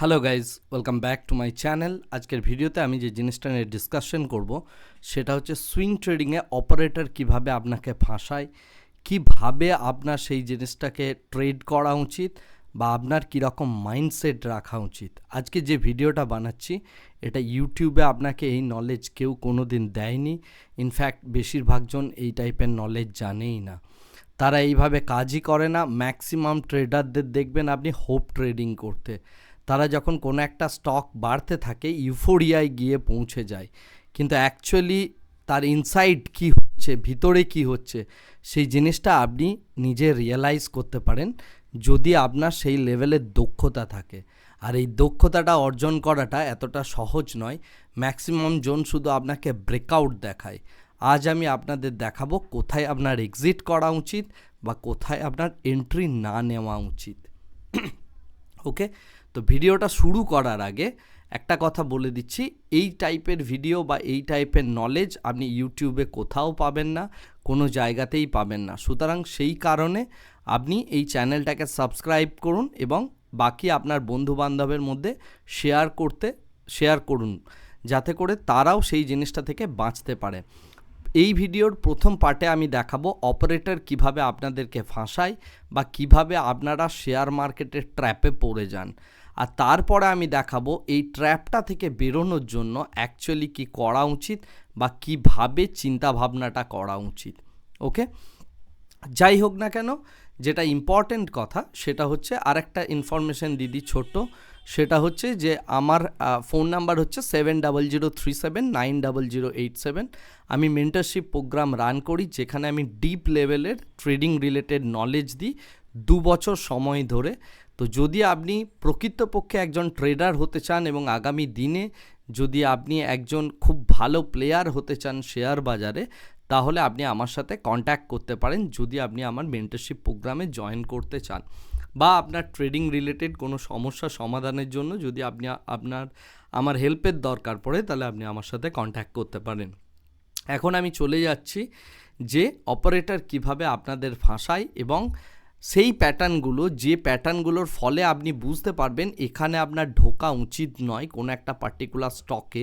Hello guys welcome back to my channel আজকের ভিডিওতে আমি যে জিনিসটা নিয়ে ডিসকাশন করব, সেটা হচ্ছে সুইং ট্রেডিংয়ে অপারেটর কীভাবে আপনাকে ফাঁসায়, কীভাবে আপনার সেই জিনিসটাকে ট্রেড করা উচিত বা আপনার কীরকম মাইন্ডসেট রাখা উচিত। আজকে যে ভিডিওটা বানাচ্ছি, এটা ইউটিউবে আপনাকে এই নলেজ কেউ কোনো দিন দেয়নি ইনফ্যাক্ট বেশিরভাগজন এই টাইপের নলেজ জানেই না। তারা এইভাবে কাজই করে না ম্যাক্সিমাম ট্রেডারদের দেখবেন আপনি হোপ ট্রেডিং করতে। তারা যখন কোনো একটা স্টক বাড়তে থাকে ইউফোরিয়ায় গিয়ে পৌঁছে যায়। কিন্তু অ্যাকচুয়ালি তার ইনসাইড কি হচ্ছে, ভিতরে কি হচ্ছে, সেই জিনিসটা আপনি নিজে রিয়েলাইজ করতে পারেন, যদি আপনার সেই লেভেলের দক্ষতা থাকে। আর এই দক্ষতাটা অর্জন করাটা এতটা সহজ নয়। ম্যাক্সিমাম জোন শুধু আপনাকে ব্রেকআউট দেখায়। আজ আমি আপনাদের দেখাবো কোথায় আপনার এক্সিট করা উচিত বা কোথায় আপনার এন্ট্রি না নেওয়া উচিত। ওকে তো ভিডিওটা শুরু করার আগে একটা কথা বলে দিচ্ছি। এই টাইপের ভিডিও বা এই টাইপের নলেজ আপনি ইউটিউবে কোথাও পাবেন না, কোনো জায়গাতেই পাবেন না। সুতরাং সেই কারণে আপনি এই চ্যানেলটাকে সাবস্ক্রাইব করুন এবং বাকি আপনার বন্ধু বান্ধবের মধ্যে শেয়ার করতে শেয়ার করুন, যাতে করে তারাও সেই জিনিসটা থেকে বাঁচতে পারে। এই ভিডিওর প্রথম পার্টে আমি দেখাবো অপারেটর কীভাবে আপনাদেরকে ফাঁসায় বা কীভাবে আপনারা শেয়ার মার্কেটের ট্র্যাপে পড়ে যান। আর তারপরে আমি দেখাবো এই ট্র্যাপটা থেকে বেরোনোর জন্য অ্যাকচুয়ালি কি করা উচিত বা কীভাবে চিন্তাভাবনাটা করা উচিত ওকে যাই হোক না কেন, যেটা ইম্পর্টেন্ট কথা সেটা হচ্ছে আরেকটা ইনফরমেশন দিদি ছোট্ট সেটা হচ্ছে যে আমার ফোন নাম্বার হচ্ছে seven double zero three seven nine double zero eight seven আমি মেন্টারশিপ প্রোগ্রাম রান করি যেখানে আমি ডিপ লেভেলের ট্রেডিং রিলেটেড নলেজ দিই দু বছর সময় ধরে। তো যদি আপনি প্রকৃতপক্ষে একজন ট্রেডার হতে চান এবং আগামী দিনে যদি আপনি একজন খুব ভালো প্লেয়ার হতে চান শেয়ার বাজারে, তাহলে আপনি আমার সাথে কন্ট্যাক্ট করতে পারেন। যদি আপনি আমার মেন্টারশিপ প্রোগ্রামে জয়েন করতে চান বা আপনার ট্রেডিং রিলেটেড কোনো সমস্যা সমাধানের জন্য যদি আপনি আপনার, আমার হেল্পের দরকার পড়ে, তাহলে আপনি আমার সাথে কন্ট্যাক্ট করতে পারেন। এখন আমি চলে যাচ্ছি যে অপারেটর কীভাবে আপনাদের ফাঁসায় এবং সেই প্যাটার্নগুলো, যে প্যাটার্নগুলোর ফলে আপনি বুঝতে পারবেন এখানে আপনার ঢোকা উচিত নয় কোনো একটা পার্টিকুলার স্টকে।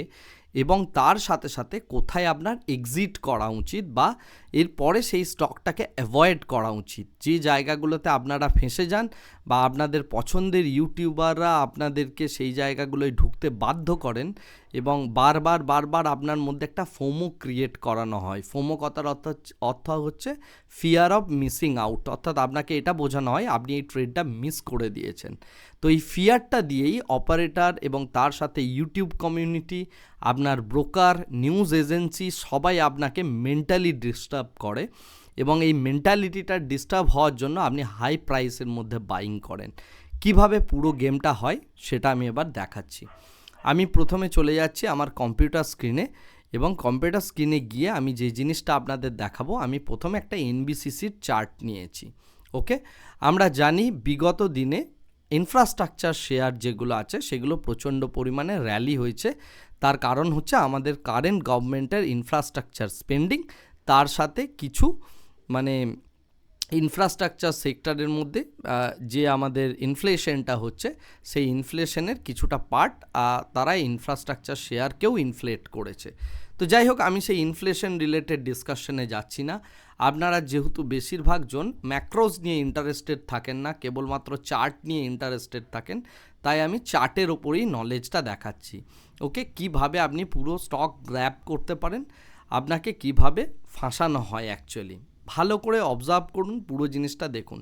এবং তার সাথে সাথে কোথায় আপনার এক্সিট করা উচিত বা এরপরে সেই স্টকটাকে অ্যাভয়েড করা উচিত। যে জায়গাগুলোতে আপনারা ফেঁসে যান বা আপনাদের পছন্দের ইউটিউবাররা আপনাদেরকে সেই জায়গাগুলোয় ঢুকতে বাধ্য করেন এবং বারবার বারবার আপনার মধ্যে একটা ফোমো ক্রিয়েট করানো হয়। ফোমো কথার অর্থ অর্থ হচ্ছে ফিয়ার অফ মিসিং আউট অর্থাৎ আপনাকে এটা বোঝানো হয়, আপনি এই ট্রেডটা মিস করে দিয়েছেন। তো এই ফিয়ারটা দিয়েই অপারেটার এবং তার সাথে ইউটিউব কমিউনিটি আপনার ব্রোকার নিউজ এজেন্সি সবাই আপনাকে মেন্টালি ডিস্টার্ব করে এবং এই মেন্টালিটিটা ডিস্টার্ব হওয়ার জন্য আপনি হাই প্রাইসের মধ্যে বাইং করেন। কীভাবে পুরো গেমটা হয় সেটা আমি এবার দেখাচ্ছি। আমি প্রথমে চলে যাচ্ছি আমার কম্পিউটার স্ক্রিনে এবং কম্পিউটার স্ক্রিনে গিয়ে আমি যে জিনিসটা আপনাদের দেখাবো, আমি প্রথমে একটা এনবিসিসির চার্ট নিয়েছি। ওকে আমরা জানি বিগত দিনে ইনফ্রাস্ট্রাকচার শেয়ার যেগুলো আছে, সেগুলো প্রচণ্ড পরিমাণে র্যালি হয়েছে। তার কারণ হচ্ছে আমাদের কারেন্ট গভর্নমেন্টের ইনফ্রাস্ট্রাকচার স্পেন্ডিং তার সাথে কিছু মানে ইনফ্রাস্ট্রাকচার সেক্টরের মধ্যে যে আমাদের ইনফ্লেশনটা হচ্ছে, সেই ইনফ্লেশনের কিছুটা পার্ট তারা ইনফ্রাস্ট্রাকচার শেয়ারকেও ইনফ্লেট করেছে। তো যাই হোক, আমি সেই ইনফ্লেশন রিলেটেড ডিসকাশনে যাচ্ছি না। আপনারা যেহেতু বেশিরভাগ জন ম্যাক্রোজ নিয়ে ইন্টারেস্টেড থাকেন না, কেবলমাত্র চার্ট নিয়ে ইন্টারেস্টেড থাকেন, তাই আমি চার্টের ওপরেই নলেজটা দেখাচ্ছি। ওকে, কীভাবে আপনি পুরো স্টক গ্র্যাপ করতে পারেন? আপনাকে কীভাবে ফাঁসানো হয় অ্যাকচুয়ালি ভালো করে অবজার্ভ করুন, পুরো জিনিসটা দেখুন।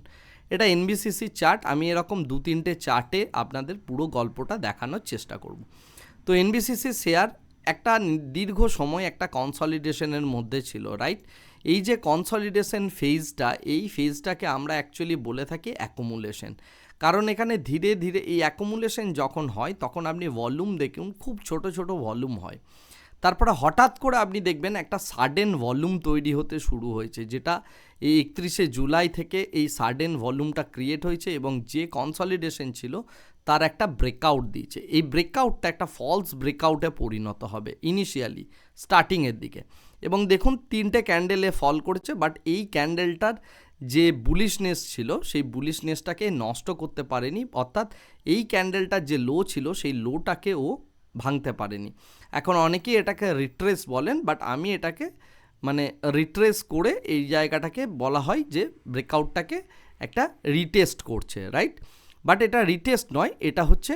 এটা এনবিসিসি চার্ট আমি এরকম দু তিনটে চার্টে আপনাদের পুরো গল্পটা দেখানোর চেষ্টা করব। তো এনবিসিসি শেয়ার একটা দীর্ঘ সময় একটা কনসলিডেশনের মধ্যে ছিল রাইট এই যে কনসলিডেশন ফেজটা এই ফেজটাকে আমরা অ্যাকচুয়ালি বলে থাকি অ্যাকুমুলেশন কারণ এখানে ধীরে ধীরে এই অ্যাকুমুলেশন যখন হয়, তখন আপনি ভলিউম দেখুন, খুব ছোট ছোট ভলিউম হয়। তারপরে হঠাৎ করে আপনি দেখবেন একটা সাডেন ভলিউম তৈরি হতে শুরু হয়েছে, যেটা এই একত্রিশে জুলাই থেকে এই সাডেন ভলিউমটা ক্রিয়েট হয়েছে এবং যে কনসলিডেশন ছিল, তার একটা ব্রেকআউট দিয়েছে। এই ব্রেকআউটটা একটা ফলস ব্রেকআউটে পরিণত হবে ইনিশিয়ালি স্টার্টিংয়ের দিকে। এবং দেখুন তিনটে ক্যান্ডেলে ফল করেছে বাট এই ক্যান্ডেলটার যে বুলিশনেস ছিল, সেই বুলিশনেসটাকে নষ্ট করতে পারেনি, অর্থাৎ এই ক্যান্ডেলটার যে লো ছিল, সেই লোটাকে ও ভাঙতে পারেনি। এখন অনেকেই এটাকে রিট্রেস বলেন বাট আমি এটাকে মানে রিট্রেস করে এই জায়গাটাকে বলা হয় যে ব্রেকআউটটাকে একটা রিটেস্ট করছে রাইট বাট এটা রিটেস্ট নয়, এটা হচ্ছে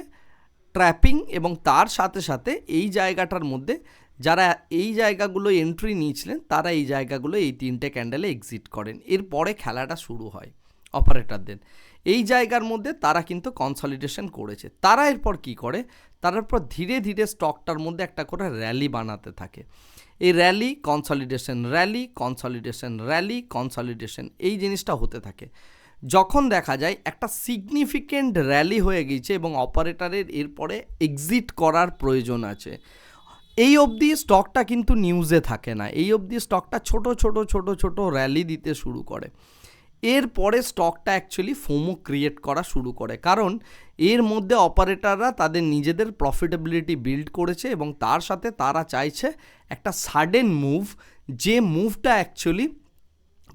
ট্র্যাপিং এবং তার সাথে সাথে এই জায়গাটার মধ্যে যারা এই জায়গাগুলো এন্ট্রি নিয়েছিলেন, তারা এই জায়গাগুলো এই তিনটে ক্যান্ডেলে এক্সিট করেন। এরপরে খেলাটা শুরু হয় অপারেটরদের এই জায়গার মধ্যে তারা কিন্তু কনসলিডেশন করেছে। তারা এরপর কি করে? তার পর ধীরে ধীরে স্টকটার মধ্যে একটা করে র্যালি বানাতে থাকে। এই rally consolidation rally consolidation rally consolidation এই জিনিসটা হতে থাকে। যখন দেখা যায় একটা সিগনিফিকেন্ট র্যালি হয়ে গিয়েছে এবং অপারেটরের এরপরে এক্সিট করার প্রয়োজন আছে। এই অবধি স্টকটা কিন্তু নিউজে থাকে না। এই অবধি স্টকটা ছোট ছোট ছোট ছোট র্যালি দিতে শুরু করে। এরপরে স্টকটা অ্যাকচুয়ালি ফোমো ক্রিয়েট করা শুরু করে। কারণ এর মধ্যে অপারেটাররা তাদের নিজেদের প্রফিটেবিলিটি বিল্ড করেছে এবং তার সাথে তারা চাইছে একটা সাডেন মুভ যে মুভটা অ্যাকচুয়ালি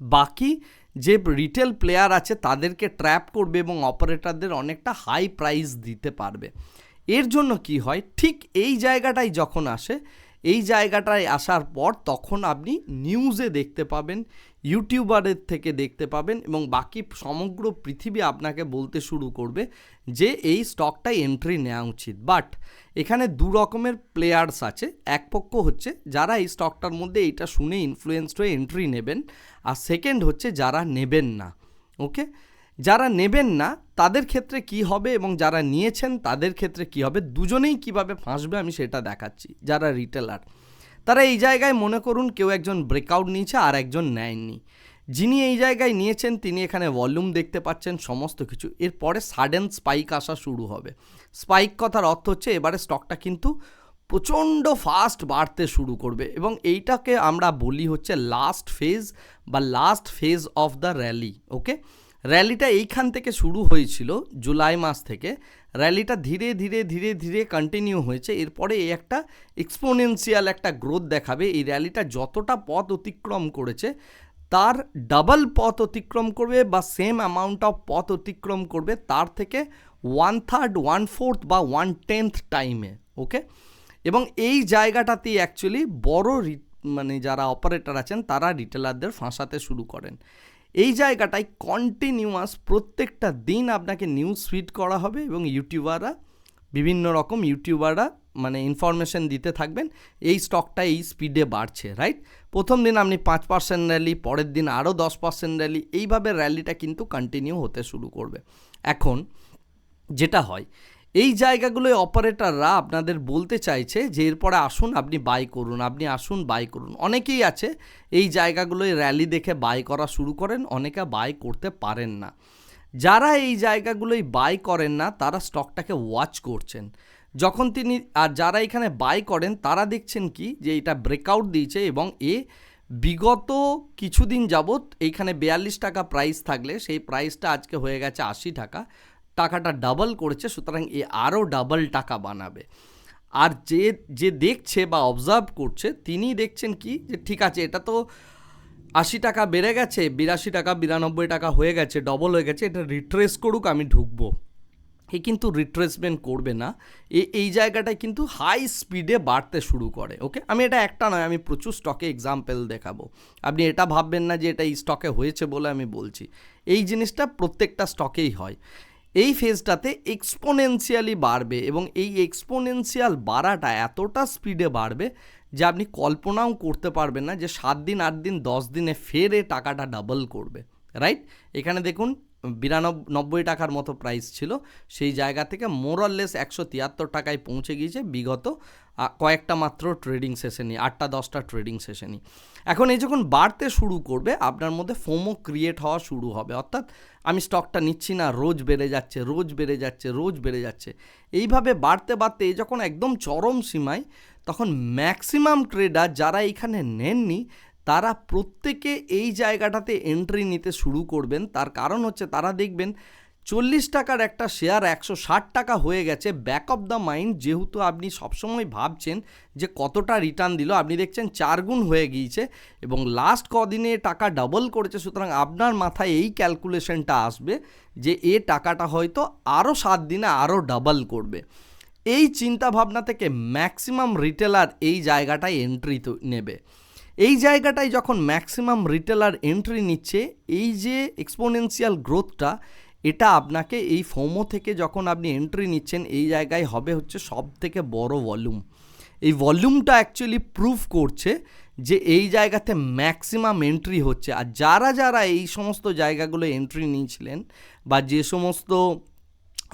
বাকি যে রিটেল প্লেয়ার আছে তাদেরকে ট্র্যাপ করবে এবং অপারেটারদের অনেকটা হাই প্রাইস দিতে পারবে। এর জন্য কি হয়? ঠিক এই জায়গাটাই যখন আসে, এই জায়গাটায় আসার পর তখন আপনি নিউজে দেখতে পাবেন, ইউটিউবারের থেকে দেখতে পাবেন এবং বাকি সমগ্র পৃথিবী আপনাকে বলতে শুরু করবে যে এই স্টকটাই এন্ট্রি নেওয়া উচিত। বাট এখানে দু রকমের প্লেয়ার্স আছে। এক পক্ষ হচ্ছে যারা এই স্টকটার মধ্যে এইটা শুনে ইনফ্লুয়েসড হয়ে এন্ট্রি নেবেন, আর সেকেন্ড হচ্ছে যারা নেবেন না। ওকে যারা নেবেন না, তাদের ক্ষেত্রে কি হবে এবং যারা নিয়েছেন, তাদের ক্ষেত্রে কি হবে? দুজনেই কীভাবে ফাঁসবে আমি সেটা দেখাচ্ছি, যারা রিটেলার। তারা এই জায়গায় মনে করুন কেউ একজন ব্রেকআউট নিয়েছে আর একজন নেয়নি। যিনি এই জায়গায় নিয়েছেন, তিনি এখানে ভলিউম দেখতে পাচ্ছেন, সমস্ত কিছু। এরপরে সাডেন স্পাইক আসা শুরু হবে। স্পাইক কথার অর্থ হচ্ছে এবারে স্টকটা কিন্তু প্রচণ্ড ফাস্ট বাড়তে শুরু করবে এবং এইটাকে আমরা বলি হচ্ছে লাস্ট ফেজ বা last phase of the rally okay র্যালিটা এইখান থেকে শুরু হয়েছিল জুলাই মাস থেকে। র্যালিটা ধীরে ধীরে ধীরে ধীরে কন্টিনিউ হয়েছে। এরপরে এই একটা এক্সপোনেন্সিয়াল একটা গ্রোথ দেখাবে। এই র্যালিটা যতটা পথ অতিক্রম করেছে, তার ডাবল পথ অতিক্রম করবে বা সেম অ্যামাউন্ট অফ পথ অতিক্রম করবে তার থেকে ওয়ান থার্ড ওয়ান ফোর্থ বা ওয়ান টেন্থ টাইমে ওকে এবং এই জায়গাটাতেই অ্যাকচুয়ালি বড় মানে যারা অপারেটর আছেন, তারা রিটেলারদের ফাঁসাতে শুরু করেন। এই জায়গাটায় কন্টিনিউয়াস প্রত্যেকটা দিন আপনাকে নিউজ ফিড করা হবে এবং ইউটিউবাররা বিভিন্ন রকম ইউটিউবাররা মানে ইনফরমেশন দিতে থাকবেন। এই স্টকটা এই স্পিডে বাড়ছে রাইট প্রথম দিন আপনি পাঁচ পার্সেন্ট র্যালি পরের দিন আরও দশ পার্সেন্ট র্যালি এইভাবে র্যালিটা কিন্তু কন্টিনিউ হতে শুরু করবে। এখন যেটা হয় এই জায়গাগুলোয় অপারেটররা আপনাদের বলতে চাইছে যে এরপরে আসুন, আপনি বাই করুন, আপনি আসুন বাই করুন। অনেকেই আছে এই জায়গাগুলোয় র্যালি দেখে বাই করা শুরু করেন, অনেকে বাই করতে পারেন না। যারা এই জায়গাগুলোই বাই করেন না, তারা স্টকটাকে ওয়াচ করছেন। যখন তিনি, আর যারা এখানে বাই করেন, তারা দেখছেন কি? যে এটা ব্রেকআউট দিয়েছে এবং এ বিগত কিছুদিন যাবৎ এইখানে বিয়াল্লিশ টাকা প্রাইস থাকলে, সেই প্রাইসটা আজকে হয়ে গেছে আশি টাকা। টাকাটা ডাবল করেছে, সুতরাং এ আরও ডাবল টাকা বানাবে। আর যে যে দেখছে বা অবজার্ভ করছে, তিনি দেখছেন কি? যে ঠিক আছে, এটা তো আশি টাকা বেড়ে গেছে, বিরাশি টাকা, বিরানব্বই টাকা হয়ে গেছে ডবল হয়ে গেছে, এটা রিট্রেস করুক, আমি ঢুকবো। এ কিন্তু রিট্রেসমেন্ট করবে না। এ, এই জায়গাটায় কিন্তু হাই স্পিডে বাড়তে শুরু করে ওকে আমি এটা একটা নয়, আমি প্রচুর স্টকে এক্সাম্পল দেখাবো। আপনি এটা ভাববেন না যে এটা এই স্টকে হয়েছে বলে আমি বলছি। এই জিনিসটা প্রত্যেকটা স্টকেই হয়। এই ফেজটাতে এক্সপোনেন্সিয়ালি বাড়বে এবং এই এক্সপোনেন্সিয়াল বাড়াটা এতটা স্পিডে বাড়বে যে আপনি কল্পনাও করতে পারবেন না যে সাত দিন, আট দিন, দশ দিনে ফের টাকাটা ডাবল করবে রাইট এখানে দেখুন বিরানব্বই টাকার মতো প্রাইস ছিল। সেই জায়গা থেকে মোরললেস একশো তিয়াত্তর টাকায় পৌঁছে গিয়েছে বিগত কয়েকটা মাত্র ট্রেডিং সেশনই আটটা দশটা ট্রেডিং সেশনই এখন এই যখন বাড়তে শুরু করবে, আপনার মধ্যে ফোমো ক্রিয়েট হওয়া শুরু হবে। অর্থাৎ আমি স্টকটা নিচ্ছি না, রোজ বেড়ে যাচ্ছে, রোজ বেড়ে যাচ্ছে, রোজ বেড়ে যাচ্ছে। এইভাবে বাড়তে বাড়তে এই যখন একদম চরম সীমায়, তখন ম্যাক্সিমাম ট্রেডার যারা এখানে নেননি তারা প্রত্যেকে এই জায়গাটাতে এন্ট্রি নিতে শুরু করবেন। তার কারণ হচ্ছে তারা দেখবেন চল্লিশ টাকার একটা শেয়ার একশো ষাট টাকা হয়ে গেছে। ব্যাক অফ দ্য মাইন্ড যেহেতু আপনি সবসময় ভাবছেন যে কতটা রিটার্ন দিল, আপনি দেখছেন চার গুণ হয়ে গিয়েছে এবং লাস্ট কদিনে টাকা ডাবল করেছে। সুতরাং আপনার মাথায় এই ক্যালকুলেশনটা আসবে যে এ টাকাটা হয়তো আরও সাত দিনে আরও ডাবল করবে। এই চিন্তা ভাবনা থেকে ম্যাক্সিমাম রিটেলার এই জায়গাটায় এন্ট্রি নেবে। এই জায়গাটায় যখন ম্যাক্সিমাম রিটেলার এন্ট্রি নিচ্ছে, এই যে এক্সপোনেন্সিয়াল গ্রোথটা এটা আপনাকে এই ফোমো থেকে যখন আপনি এন্ট্রি নিচ্ছেন, এই জায়গায় হবে হচ্ছে সব থেকে বড় ভলিউম এই ভলিউমটা অ্যাকচুয়ালি প্রুফ করছে যে এই জায়গাতে ম্যাক্সিমাম এন্ট্রি হচ্ছে। আর যারা যারা এই সমস্ত জায়গাগুলো এন্ট্রি নিয়েছিলেন বা যে সমস্ত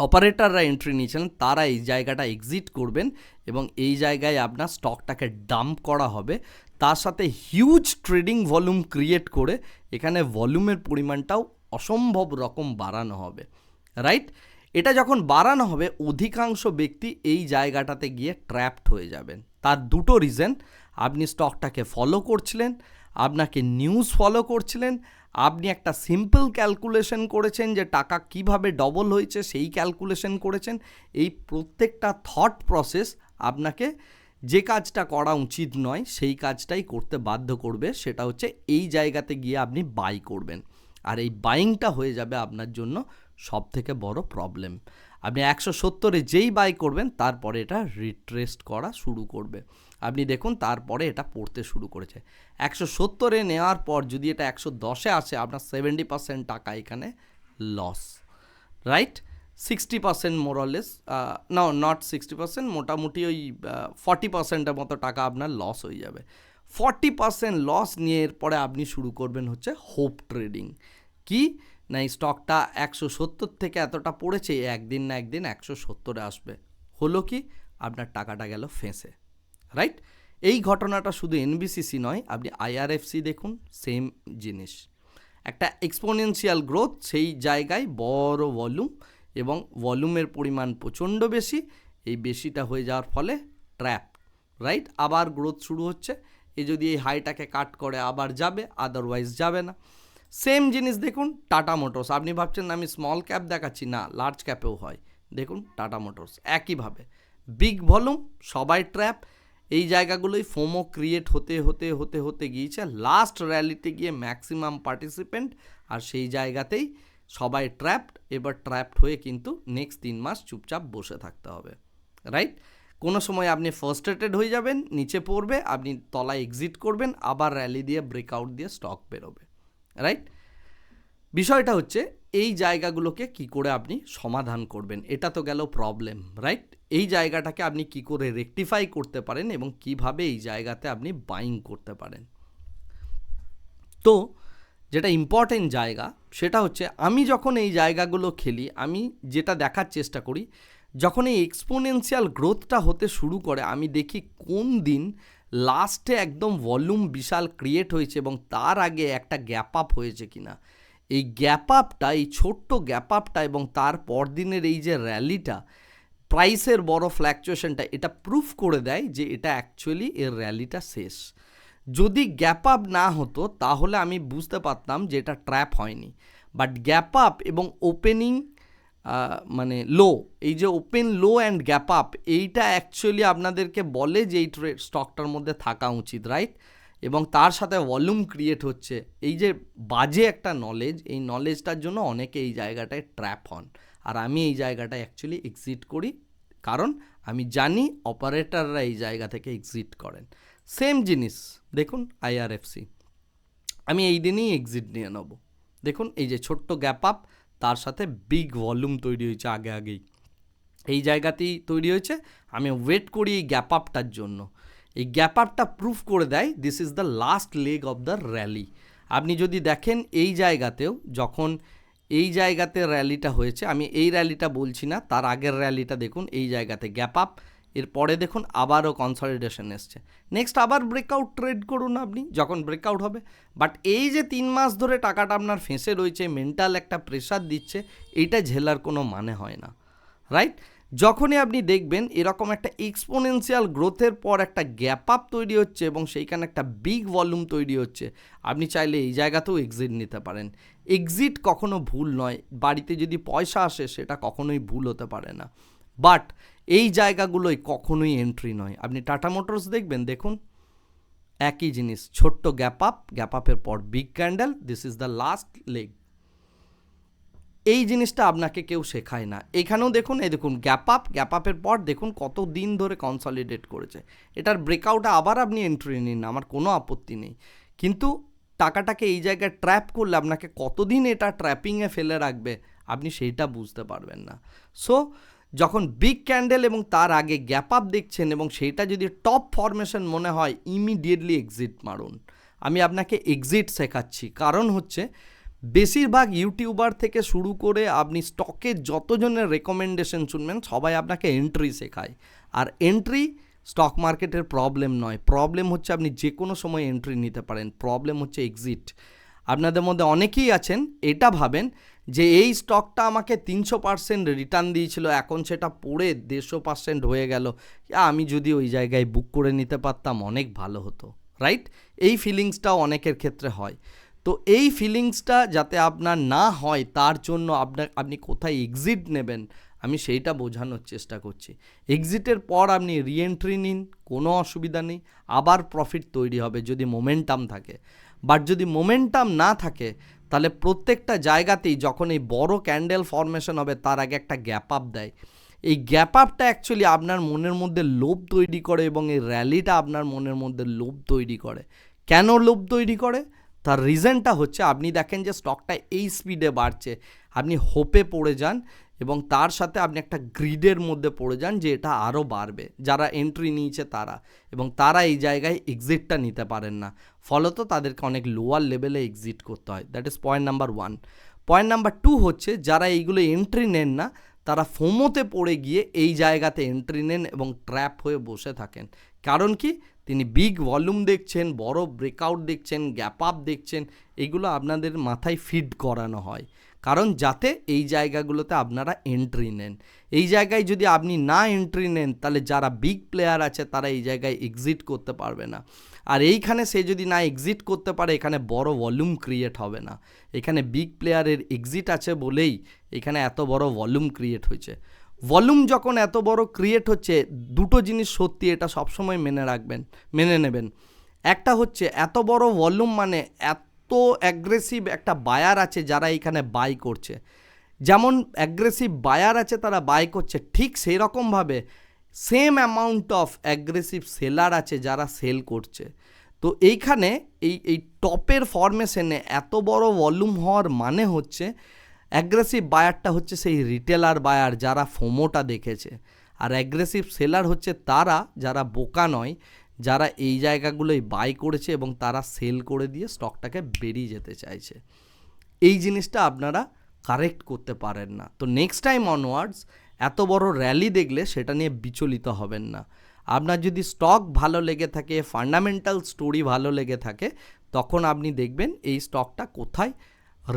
অপারেটররা এন্ট্রি নিয়েছিলেন, তারা এই জায়গাটা এক্সিট করবেন এবং এই জায়গায় আপনার স্টকটাকে ডাম্প করা হবে। তার সাথে হিউজ ট্রেডিং ভলিউম ক্রিয়েট করে এখানে ভলিউমের পরিমাণটাও অসম্ভব রকম বাড়ানো হবে রাইট এটা যখন বাড়ানো হবে, অধিকাংশ ব্যক্তি এই জায়গাটাতে গিয়ে ট্র্যাপড হয়ে যাবেন। তার দুটো রিজন আপনি স্টকটাকে ফলো করছিলেন, আপনাকে নিউজ ফলো করছিলেন, আপনি একটা সিম্পল ক্যালকুলেশন করেছেন যে টাকা কীভাবে ডবল হয়েছে, সেই ক্যালকুলেশন করেছেন। এই প্রত্যেকটা থট প্রসেস আপনাকে যে কাজটা করা উচিত নয়, সেই কাজটাই করতে বাধ্য করবে, সেটা হচ্ছে এই জায়গাতে গিয়ে আপনি বাই করবেন। আর এই বাইংটা হয়ে যাবে আপনার জন্য সব থেকে বড় প্রবলেম আপনি একশো সত্তরে যেই বাই করবেন, তারপরে এটা রিট্রেস্ট করা শুরু করবে। আপনি দেখুন, তারপরে এটা পড়তে শুরু করেছে। একশো সত্তরে নেওয়ার পর যদি এটা একশো দশে আসে, আপনার সেভেন্টি পার্সেন্ট টাকা এখানে loss right sixty percent more or less না নট সিক্সটি পার্সেন্ট মোটামুটি ওই ফর্টি পার্সেন্টের মতো টাকা আপনার লস হয়ে যাবে। ফর্টি পার্সেন্ট লস নিয়ে এরপরে আপনি শুরু করবেন হচ্ছে হোপ ট্রেডিং কি? না, এই স্টকটা একশো সত্তর থেকে এতটা পড়েছে একদিন না একদিন একশো সত্তরে আসবে। হলো কি? আপনার টাকাটা গেল ফেঁসে রাইট এই ঘটনাটা শুধু এনবিসিসি নয়, আপনি আইআরএফসি দেখুন সেম জিনিস। একটা এক্সপোনেনশিয়াল গ্রোথ সেই জায়গায় বড় ভলিউম এবং ভলিউমের পরিমাণ প্রচণ্ড বেশি, এই বেশিটা হয়ে যাওয়ার ফলে ট্র্যাপ রাইট আবার গ্রোথ শুরু হচ্ছে। এ যদি এই হাইটাকে কাট করে, আবার যাবে আদারওয়াইজ যাবে না। সেম জিনিস দেখুন টাটা মোটরস আপনি ভাবছেন, আমি স্মল ক্যাপ দেখাচ্ছি। না লার্জ ক্যাপেও হয়। দেখুন টাটা মোটরস একইভাবে। বিগ ভলিউম সবাই ট্র্যাপ এই জায়গাগুলোই ফোমো ক্রিয়েট হতে হতে হতে হতে গিয়েছে। লাস্ট র্যালিতে গিয়ে ম্যাক্সিমাম পার্টিসিপেন্ট আর সেই জায়গাতেই সবাই ট্র্যাপড এবার ট্র্যাপড হয়ে কিন্তু নেক্সট তিন মাস চুপচাপ বসে থাকতে হবে রাইট কোনো সময় আপনি ফার্স্ট্রেটেড হয়ে যাবেন, নিচে পড়বে, আপনি তলায় এক্সিট করবেন, আবার র্যালি দিয়ে ব্রেকআউট দিয়ে স্টক বেরোবে রাইট বিষয়টা হচ্ছে, এই জায়গাগুলোকে কি করে আপনি সমাধান করবেন, এটা তো গেল প্রবলেম রাইট এই জায়গাটাকে আপনি কি করে রেকটিফাই করতে পারেন এবং কীভাবে এই জায়গাতে আপনি বাইং করতে পারেন। তো যেটা ইম্পর্টেন্ট জায়গা, সেটা হচ্ছে আমি যখন এই জায়গাগুলো খেলি, আমি যেটা দেখার চেষ্টা করি, যখন এই এক্সপোনেন্সিয়াল গ্রোথটা হতে শুরু করে, আমি দেখি কোন দিন লাস্টে একদম ভলিউম বিশাল ক্রিয়েট হয়েছে এবং তার আগে একটা গ্যাপ আপ হয়েছে কিনা। এই গ্যাপ আপটা এই ছোট্ট গ্যাপ আপটা এবং তার পরদিনের এই যে র্যালিটা প্রাইসের বড় ফ্ল্যাকচুয়েশনটা এটা প্রুফ করে দেয় যে এটা অ্যাকচুয়ালি এর র্যালিটা শেষ। যদি গ্যাপ আপ না হতো, তাহলে আমি বুঝতে পারতাম যে এটা ট্র্যাপ হয়নি। বাট গ্যাপ আপ এবং ওপেনিং মানে লো এই যে open low and gap up এইটা অ্যাকচুয়ালি আপনাদেরকে বলে যে এই স্টকটার মধ্যে থাকা উচিত রাইট এবং তার সাথে ভলিউম ক্রিয়েট হচ্ছে। এই যে বাজে একটা নলেজ এই নলেজটার জন্য অনেকে এই জায়গাটায় ট্র্যাপ হন। আর আমি এই জায়গাটায় অ্যাকচুয়ালি এক্সিট করি। কারণ আমি জানি অপারেটররা এই জায়গা থেকে এক্সিট করেন। সেম জিনিস। দেখুন আইআরএফসি আমি এই দিনেই এক্সিট নিয়ে নেব। দেখুন, এই যে ছোট্ট গ্যাপ আপ তার সাথে বিগ ভলিউম তৈরি হয়েছে আগে আগেই। এই জায়গাতেই তৈরি হয়েছে। আমি ওয়েট করি এই গ্যাপ আপটার জন্য। এই গ্যাপ আপটা প্রুফ করে দেয় this is the last leg of the rally আপনি যদি দেখেন, এই জায়গাতেও যখন এই জায়গাতে র্যালিটা হয়েছে, আমি এই র্যালিটা বলছি না, তার আগের র্যালিটা দেখুন, এই জায়গাতে গ্যাপ আপ এরপরে দেখুন আবারও কনসলিডেশন এসছে। নেক্সট আবার ব্রেকআউট ট্রেড করুন আপনি, যখন ব্রেকআউট হবে। বাট এই যে তিন মাস ধরে টাকাটা আপনার ফেঁসে রয়েছে মেন্টাল একটা প্রেশার দিচ্ছে এইটা ঝেলার কোনো মানে হয় না। রাইট যখনই আপনি দেখবেন এরকম একটা এক্সপোনেন্সিয়াল গ্রোথের পর একটা গ্যাপ আপ তৈরি হচ্ছে এবং সেইখানে একটা বিগ ভলিউম তৈরি হচ্ছে, আপনি চাইলে এই জায়গাতেও এক্সিট নিতে পারেন। এক্সিট কখনো ভুল নয়, বাড়িতে যদি পয়সা আসে সেটা কখনোই ভুল হতে পারে না। বাট এই জায়গাগুলোই কখনোই এন্ট্রি নয়। আপনি টাটা মোটরস দেখবেন, দেখুন, একই জিনিস, ছোট্ট গ্যাপ আপ গ্যাপ আপের পর big candle this is the last leg এই জিনিসটা আপনাকে কেউ শেখায় না। এখানেও দেখুন, এই দেখুন গ্যাপ আপ গ্যাপ আপের পর দেখুন কত দিন ধরে কনসলিডেট করেছে। এটার ব্রেকআউটে আবার আপনি এন্ট্রি নিন, আমার কোনো আপত্তি নেই। কিন্তু টাকাটাকে এই জায়গায় ট্র্যাপ করলে আপনাকে কতদিন এটা ট্র্যাপিংয়ে ফেলে রাখবে, আপনি সেইটা বুঝতে পারবেন না। সো যখন বিগ ক্যান্ডেল এবং তার আগে গ্যাপ আপ দেখছেন এবং সেইটা যদি টপ ফরমেশন মনে হয় ইমিডিয়েটলি এক্সিট মারুন। আমি আপনাকে এক্সিট শেখাচ্ছি। কারণ হচ্ছে, বেশিরভাগ ইউটিউবার থেকে শুরু করে আপনি স্টকে যতজনের রেকমেন্ডেশন শুনবেন, সবাই আপনাকে এন্ট্রি শেখায়। আর এন্ট্রি স্টক মার্কেটের প্রবলেম নয়। প্রবলেম হচ্ছে আপনি যে কোনো সময় এন্ট্রি নিতে পারেন। প্রবলেম হচ্ছে এক্সিট আপনাদের মধ্যে অনেকেই আছেন, এটা ভাবেন যে এই স্টকটা আমাকে তিনশো পার্সেন্ট রিটার্ন দিয়েছিল, এখন সেটা পড়ে দেড়শো পার্সেন্ট হয়ে গেল। আমি যদি ওই জায়গায় বুক করে নিতে পারতাম, অনেক ভালো হতো রাইট এই ফিলিংসটাও অনেকের ক্ষেত্রে হয়। তো এই ফিলিংসটা যাতে আপনার না হয়, তার জন্য আপনার আপনি কোথায় এক্সিট নেবেন, আমি সেইটা বোঝানোর চেষ্টা করছি। এক্সিটের পর আপনি রিএন্ট্রি নিন, কোনো অসুবিধা নেই, আবার প্রফিট তৈরি হবে যদি মোমেন্টাম থাকে। বাট যদি মোমেন্টাম না থাকে তাহলে প্রত্যেকটা জায়গাতেই যখন এই বড় ক্যান্ডেল ফরমেশন হবে, তার আগে একটা গ্যাপ আপ দেয়। এই গ্যাপ আপটা অ্যাকচুয়ালি আপনার মনের মধ্যে লোভ তৈরি করে এবং এই র্যালিটা আপনার মনের মধ্যে লোভ তৈরি করে। কেন লোভ তৈরি করে? তার রিজনটা হচ্ছে, আপনি দেখেন যে স্টকটা এই স্পিডে বাড়ছে। আপনি হোপে পড়ে যান এবং তার সাথে আপনি একটা গ্রিডের মধ্যে পড়ে যান যে এটা আরও বাড়বে। যারা এন্ট্রি নিয়েছে তারা এবং তারা এই জায়গায় এক্সিটটা নিতে পারেন না। ফলত তাদেরকে অনেক লোয়ার লেভেলে এক্সিট করতে হয়। That is point number one point number two হচ্ছে, যারা এইগুলো এন্ট্রি নেন না, তারা ফোমোতে পড়ে গিয়ে এই জায়গাতে এন্ট্রি নেন এবং ট্র্যাপ হয়ে বসে থাকেন। কারণ কি? তিনি বিগ ভলিউম দেখছেন, বড় ব্রেকআউট দেখছেন গ্যাপ আপ দেখছেন, এগুলো আপনাদের মাথায় ফিড করানো হয়। কারণ যাতে এই জায়গাগুলোতে আপনারা এন্ট্রি নেন। এই জায়গায় যদি আপনি না এন্ট্রি নেন, তাহলে যারা বিগ প্লেয়ার আছে, তারা এই জায়গায় এক্সিট করতে পারবে না। আর এইখানে সে যদি না এক্সিট করতে পারে, এখানে বড় ভলিউম ক্রিয়েট হবে না। এখানে বিগ প্লেয়ারের এক্সিট আছে বলেই এখানে এত বড় ভলিউম ক্রিয়েট হয়েছে। ভলিউম যখন এত বড় ক্রিয়েট হচ্ছে, দুটো জিনিস সত্যি এটা সবসময় মেনে রাখবেন, মেনে নেবেন। একটা হচ্ছে এত বড় ভলিউম মানে এত অ্যাগ্রেসিভ একটা বায়ার আছে যারা এখানে বাই করছে। যেমন অ্যাগ্রেসিভ বায়ার আছে তারা বাই করছে, ঠিক সেই রকমভাবে same amount of aggressive seller আছে যারা সেল করছে। তো এইখানে এই এই টপের ফরমেশনে এত বড় ভলিউম হওয়ার মানে হচ্ছে অ্যাগ্রেসিভ বায়ারটা হচ্ছে সেই রিটেলার বায়ার যারা ফোমোটা দেখেছে। আর অ্যাগ্রেসিভ সেলার হচ্ছে তারা যারা বোকা নয়, যারা এই জায়গাগুলোই বাই করেছে এবং তারা সেল করে দিয়ে স্টকটাকে বেরিয়ে যেতে চাইছে। এই জিনিসটা আপনারা কারেক্ট করতে পারেন না। তো নেক্সট টাইম অনওয়ার্ডস এত বড় র্যালি দেখলে সেটা নিয়ে বিচলিত হবেন না। আপনার যদি স্টক ভালো লেগে থাকে ফান্ডামেন্টাল স্টোরি ভালো লেগে থাকে, তখন আপনি দেখবেন এই স্টকটা কোথায়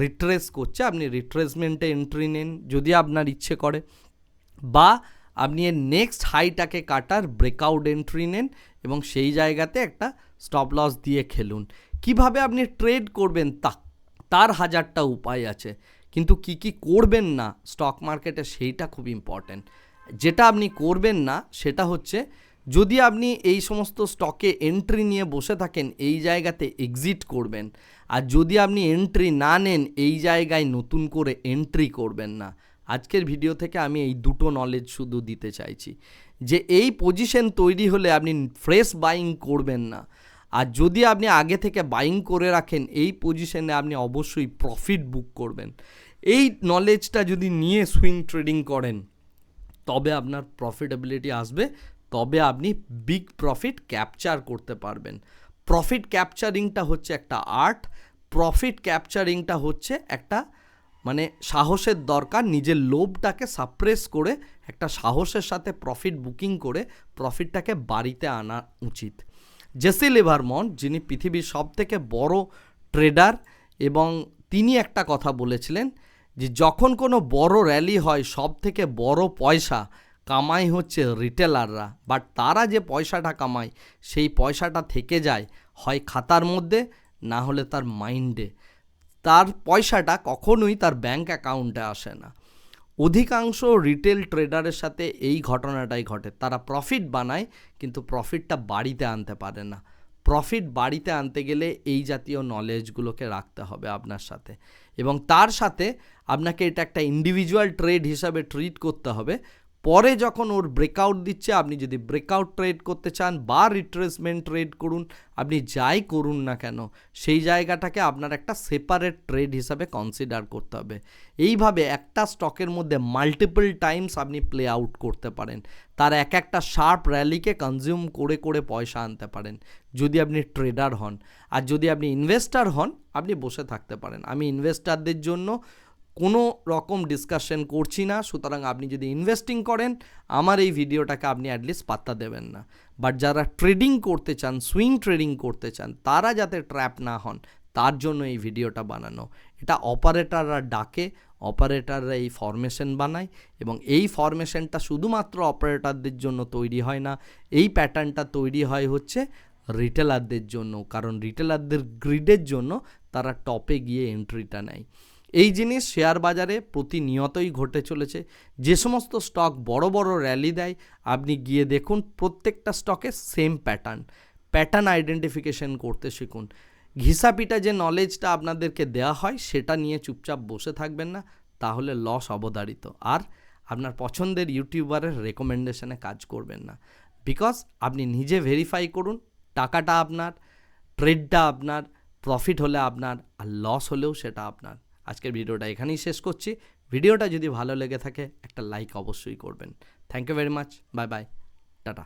রিট্রেস করছে। আপনি রিট্রেসমেন্টে এন্ট্রি নেন, যদি আপনার ইচ্ছে করে। বা আপনি এর নেক্সট হাইটাকে কাটার ব্রেকআউট এন্ট্রি নেন এবং সেই জায়গাতে একটা স্টপ লস দিয়ে খেলুন। কীভাবে আপনি ট্রেড করবেন তা, তার হাজারটা উপায় আছে। কিন্তু কি কি করবেন না স্টক মার্কেটে সেইটা খুব ইম্পর্ট্যান্ট যেটা আপনি করবেন না সেটা হচ্ছে যদি আপনি এই সমস্ত স্টকে এন্ট্রি নিয়ে বসে থাকেন, এই জায়গাতে এক্সিট করবেন। আর যদি আপনি এন্ট্রি না নেন, এই জায়গায় নতুন করে এন্ট্রি করবেন না। আজকের ভিডিও থেকে আমি এই দুটো নলেজ শুধু দিতে চাইছি। যে এই পজিশন তৈরি হলে আপনি ফ্রেশ বাইং করবেন না। আর যদি আপনি আগে থেকে বাইং করে রাখেন, এই পজিশনে আপনি অবশ্যই প্রফিট বুক করবেন। এই নলেজটা যদি নিয়ে সুইং ট্রেডিং করেন, তবে আপনার প্রফিটেবিলিটি আসবে, তবে আপনি বিগ প্রফিট ক্যাপচার করতে পারবেন। প্রফিট ক্যাপচারিংটা হচ্ছে একটা আর্ট প্রফিট ক্যাপচারিংটা হচ্ছে একটা মানে সাহসের দরকার, নিজের লোভটাকে সাপ্রেস করে একটা সাহসের সাথে প্রফিট বুকিং করে প্রফিটটাকে বাড়িতে আনা উচিত। জেসি লিভারমন, যিনি পৃথিবীর সব থেকে বড় ট্রেডার এবং তিনি একটা কথা বলেছিলেন যে যখন কোনো বড় র্যালি হয় সব থেকে বড় পয়সা কামাই হচ্ছে রিটেলাররা। বাট তারা যে পয়সাটা কামায়, সেই পয়সাটা থেকে যায়, হয় খাতার মধ্যে, না হলে তার মাইন্ডে। তার পয়সাটা কখনোই তার ব্যাংক অ্যাকাউন্টে আসে না। অধিকাংশ রিটেল ট্রেডারের সাথে এই ঘটনাটাই ঘটে। তারা প্রফিট বানায়, কিন্তু প্রফিটটা বাড়িতে আনতে পারে না। প্রফিট বাড়িতে আনতে গেলে এই জাতীয় নলেজগুলোকে রাখতে হবে আপনার সাথে। এবং তার সাথে আপনাকে এটা একটা ইন্ডিভিজুয়াল ট্রেড হিসাবে ট্রিট করতে হবে। পরে যখন ওর ব্রেকআউট দিচ্ছে, আপনি যদি ব্রেকআউট ট্রেড করতে চান বা রিট্রেসমেন্ট ট্রেড করুন, আপনি যাই করুন না কেন, সেই জায়গাটাকে আপনার একটা সেপারেট ট্রেড হিসাবে কনসিডার করতে হবে। এইভাবে একটা স্টকের মধ্যে মাল্টিপল টাইমস আপনি প্লে আউট করতে পারেন। তার এক একটা শার্প র্যালিকে কনজিউম করে করে পয়সা আনতে পারেন, যদি আপনি ট্রেডার হন। আর যদি আপনি ইনভেস্টার হন, আপনি বসে থাকতে পারেন। আমি ইনভেস্টারদের জন্য কোনো রকম ডিসকাশন করছি না। সুতরাং আপনি যদি ইনভেস্টিং করেন, আমার এই ভিডিওটাকে আপনি অ্যাটলিস্ট পাত্তা দেবেন না। বাট যারা ট্রেডিং করতে চান সুইং ট্রেডিং করতে চান, তারা যাতে ট্র্যাপ না হন, তার জন্য এই ভিডিওটা বানানো। এটা অপারেটররা ডাকে অপারেটাররা এই ফরমেশন বানায় এবং এই ফরমেশনটা শুধুমাত্র অপারেটারদের জন্য তৈরি হয় না, এই প্যাটার্নটা তৈরি হয় হচ্ছে রিটেলারদের জন্য। কারণ রিটেলারদের গ্রিডের জন্য তারা টপে গিয়ে এন্ট্রিটা নেয়। এই জিনিস শেয়ার বাজারে প্রতিনিয়তই ঘটে চলেছে। যে সমস্ত স্টক বড় বড় র্যালি দেয়, আপনি গিয়ে দেখুন প্রত্যেকটা স্টকে সেম প্যাটার্ন প্যাটার্ন আইডেন্টিফিকেশন করতে শিখুন। ঘিসাপিটা যে নলেজটা আপনাদেরকে দেওয়া হয়, সেটা নিয়ে চুপচাপ বসে থাকবেন না, তাহলে লস অবধারিত। আর আপনার পছন্দের ইউটিউবারের রেকমেন্ডেশনে কাজ করবেন না। বিকজ আপনি নিজে ভেরিফাই করুন, টাকাটা আপনার ট্রেডটা আপনার প্রফিট হলে আপনার, আর লস হলেও সেটা আপনার। আজকের ভিডিওটা এখানেই শেষ করছি। ভিডিওটা যদি ভালো লেগে থাকে, একটা লাইক অবশ্যই করবেন। Thank you very much bye bye tata